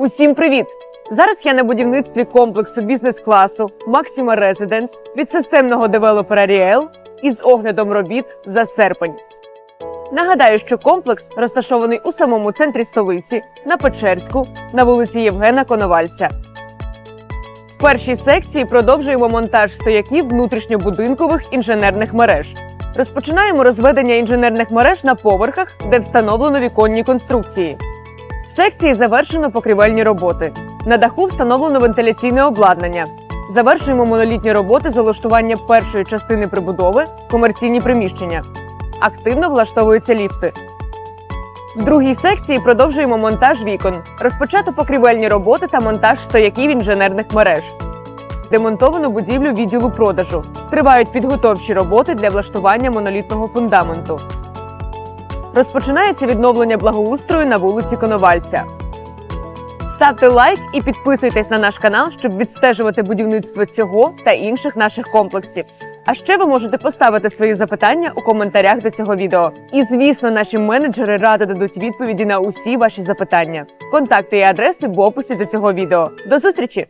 Усім привіт! Зараз я на будівництві комплексу бізнес-класу Maxima Residence від системного девелопера Ріел із оглядом робіт за серпень. Нагадаю, що комплекс розташований у самому центрі столиці на Печерську на вулиці Євгена Коновальця. В першій секції продовжуємо монтаж стояків внутрішньобудинкових інженерних мереж. Розпочинаємо розведення інженерних мереж на поверхах, де встановлено віконні конструкції. В секції завершено покрівельні роботи. На даху встановлено вентиляційне обладнання. Завершуємо монолітні роботи з улаштування першої частини прибудови комерційні приміщення. Активно влаштовуються ліфти. В другій секції продовжуємо монтаж вікон. Розпочато покрівельні роботи та монтаж стояків інженерних мереж. Демонтовано будівлю відділу продажу. Тривають підготовчі роботи для влаштування монолітного фундаменту. Розпочинається відновлення благоустрою на вулиці Коновальця. Ставте лайк і підписуйтесь на наш канал, щоб відстежувати будівництво цього та інших наших комплексів. А ще ви можете поставити свої запитання у коментарях до цього відео. І звісно, наші менеджери радо дадуть відповіді на усі ваші запитання. Контакти і адреси в описі до цього відео. До зустрічі!